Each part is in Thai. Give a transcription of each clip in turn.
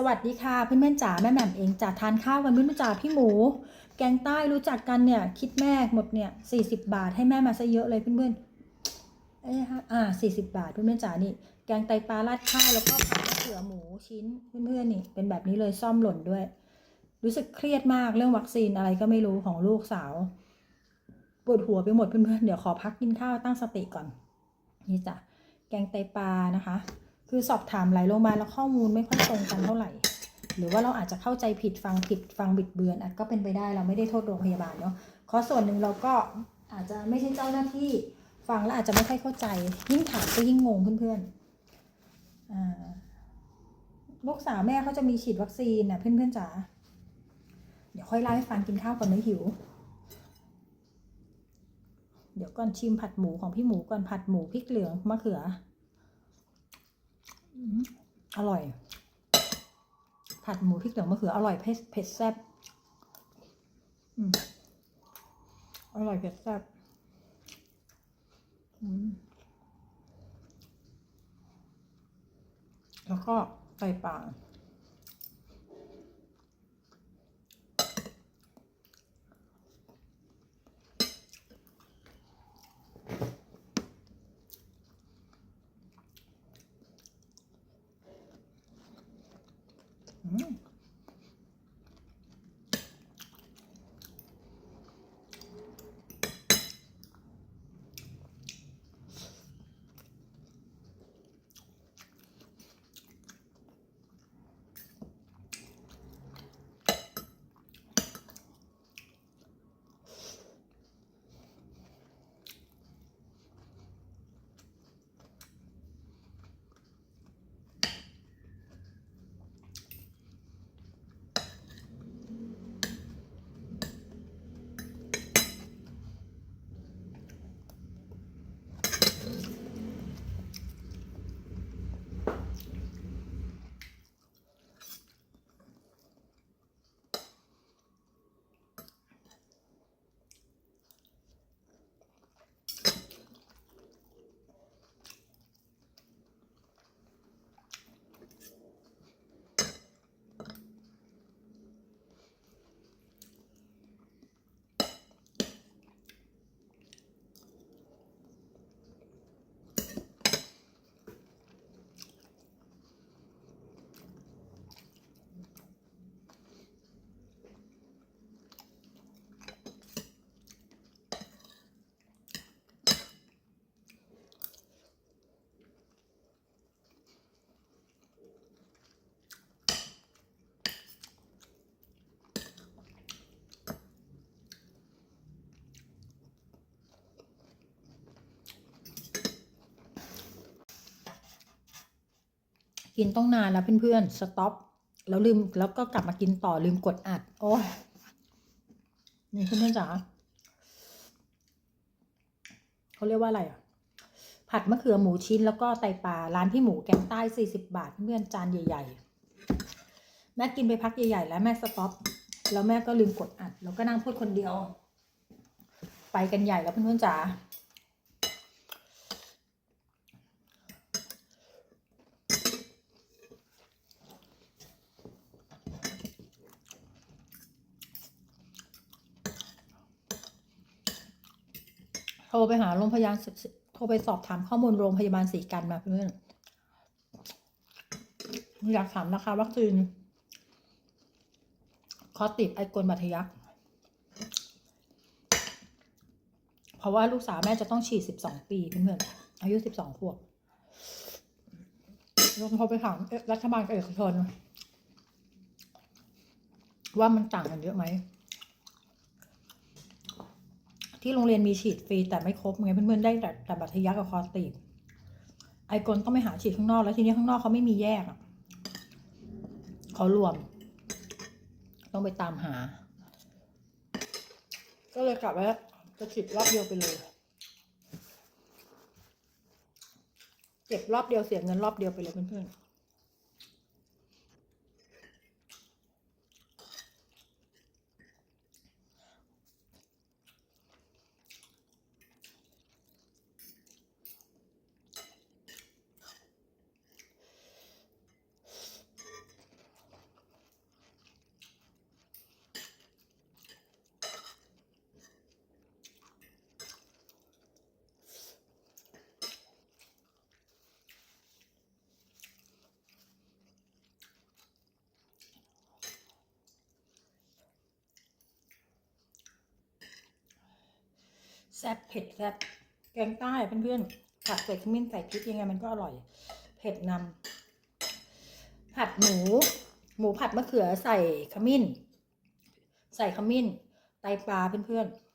สวัสดีค่ะเพื่อนๆจ๋าแม่แหม่มเองจ๋าทานข้าวกันพื่อจ๋าพี่หมู แกงใต้รู้จักกันเนี่ย คิดแม่หมดเนี่ยสี่สิบบาทให้แม่มาซะเยอะเลยเพื่อนๆเอ้ยฮะอ่าสี่สิบาทเพื่อนๆจ๋านี่ แกงไตปลาราดข้าวแล้วก็ผัดมะเขือหมูชิ้นเพื่อนๆนี่ เป็นแบบนี้เลยซ่อมหล่นด้วย รู้สึกเครียดมากเรื่องวัคซีนอะไรก็ไม่รู้ของลูกสาวปวดหัวไปหมดเพื่อนๆเดี๋ยวขอพักกินข้าวตั้งสติก่อน นี่จ้ะแกงไตปลานะคะ คือสอบถามหลายโรงพยาบาลแล้วข้อมูลไม่ค่อยตรงกันเท่าไหร่ หรือว่าเราอาจจะเข้าใจผิดฟังผิดฟังบิดเบือนอาจก็เป็นไปได้เราไม่ได้โทษโรงพยาบาลเนาะข้อส่วนหนึ่งเราก็อาจจะไม่ใช่เจ้าหน้าที่ฟังแล้วอาจจะไม่ค่อยเข้าใจ ยิ่งถามก็ยิ่งงงเพื่อนๆอ่าลูกสาวแม่เขาจะมีฉีดวัคซีนนะเพื่อนๆจ๋าเดี๋ยวค่อยเล่าให้ฟังกินข้าวก่อนนะหิว เดี๋ยวก่อนชิมผัดหมูของพี่หมูก่อนผัดหมูพริกเหลืองมะเขือ อร่อย ผัดหมูพริกเหลืองมะเขืออร่อยเผ็ดเผ็ดแซ่บอร่อยเผ็ดแซ่บแล้วก็ไตปลา อื กินต้องนานแล้วเพื่อนๆสต็อปแล้วลืมแล้วก็กลับมากินต่อลืมกดอัด โอ้ยนี่เพื่อนๆจ๋าเขาเรียกว่าอะไรอะ ผัดมะเขือหมูชิ้นแล้วก็ไตปลาร้านพี่หมูแกงใต้สี่สิบาทเพื่อนจานใหญ่ๆ แม่กินไปพักใหญ่ๆ แล้วแม่สต็อปแล้วแม่ก็ลืมกดอัด แล้วก็นั่งพูดคนเดียว ไปกันใหญ่แล้วเพื่อนๆจ๋า โทรไปหาโรงพยาบาลโทรไปสอบถามข้อมูลโรงพยาบาลศรีกันมาเพื่อนอยากถามราคาวัคซีนคอติดไอกลบัตยักษ์เพราะว่าลูกสาวแม่จะต้องฉีดสิบสองปีเพื่อนๆอายุสิบสองขวบลองโทรไปถามรัฐบาลกับเอกชนว่ามันต่างกันเยอะไหม ที่โรงเรียนมีฉีดฟรีแต่ไม่ครบไงเพื่อนๆได้แต่แต่บัตรทะยักกับคอตีบไอกลต้องไปหาฉีดข้างนอกแล้วทีนี้ข้างนอกเขาไม่มีแยกเขารวม ต้องไปตามหา ก็เลยกลับว่าจะฉีดรอบเดียวไปเลยเจ็บรอบเดียวเสียเงินรอบเดียวไปเลยเพื่อนๆ แซ่บเผ็ดแซ่บแกงใต้เพื่อนๆผัดใส่ขมิ้นใส่พริกยังไงมันก็อร่อย เผ็ดนำผัดหมู หมูผัดมะเขือใส่ขมิ้น ใส่ขมิ้น ไตปลาเพื่อนๆ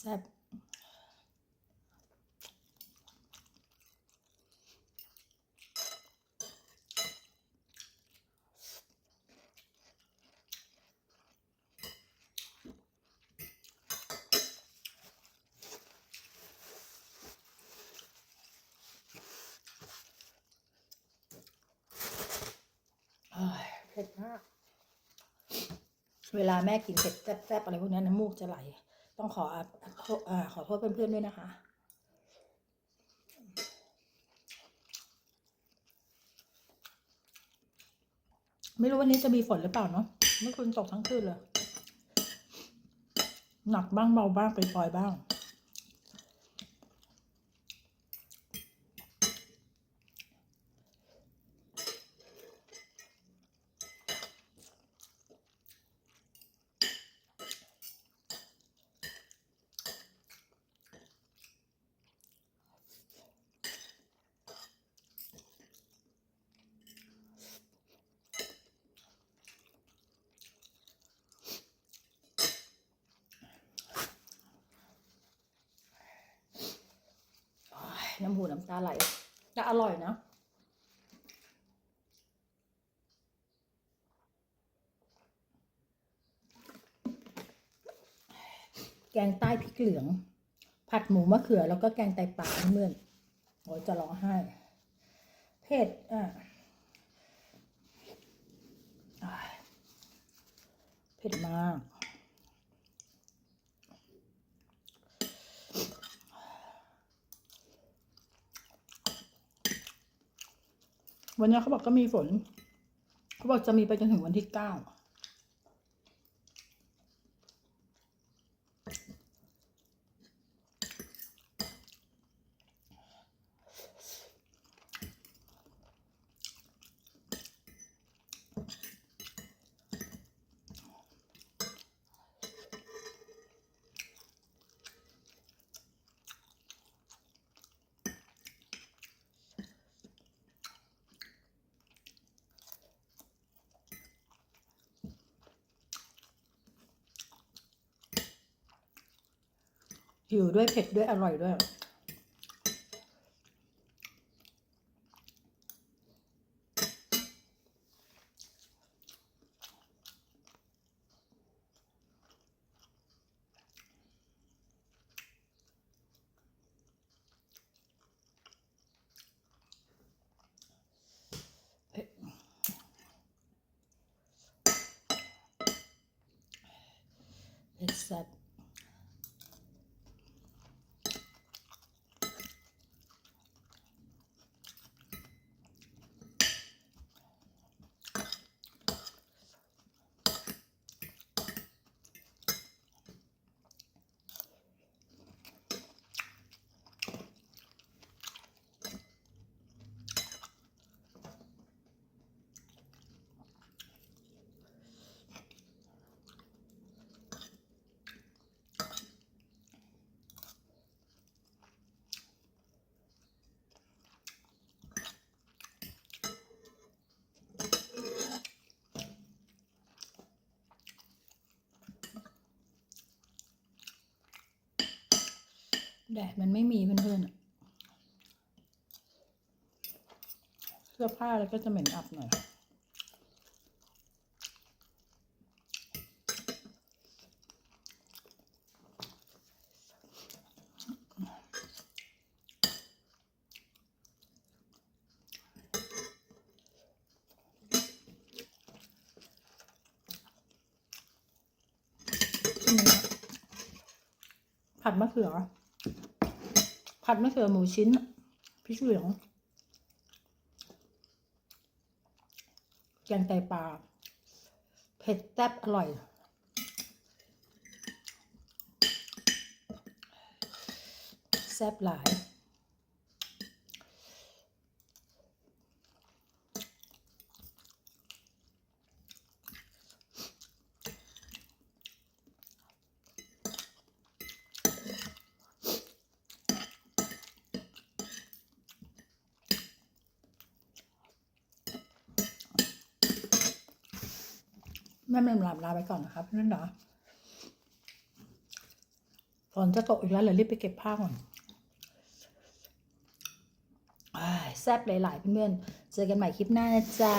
แซ่บเอ้ยเผ็ดมาก เวลาแม่กินเผ็ดแซ่บๆอะไรพวกนี้น้ำมูกจะไหล ต้องขออขอขอโทษเพื่อนๆด้วยนะคะ ไม่รู้วันนี้จะมีฝนหรือเปล่าเนาะเมื่อคืนตกทั้งคืนเลย หนักบ้างเบาบ้างปล่อยบ้าง โอ้ย น้ำหูน้ำตาไหลแต่อร่อยนะแกงใต้พริกเหลือง ผัดหมูมะเขือ แล้วก็แกงไตปลาเมื่อนโอ้ยจะร้องไห้ เผ็ดอะเผ็ดมาก วันนี้เขาบอกก็มีฝน เขาบอกจะมีไปจนถึงวันที่เก้า หิวด้วยเผ็ดด้วยอร่อยด้วยเผ็ แดดมันไม่มีเพื่อนๆเสื้อผ้าแล้วก็จะเหม็นอับหน่อยผัดมะเขือ ผัดมะเขือหมูชิ้นพริกเหลืองแกงไตปลาเผ็ดแซ่บอร่อย แซ่บหลาย แม่แม่ลาลาไปก่อนนะครับเพื่อนๆนะฝนจะตกอีกแล้วเลยรีบไปเก็บผ้าก่อนแซ่บหลายๆเพื่อนๆเจอกันใหม่คลิปหน้านะจ๊ะ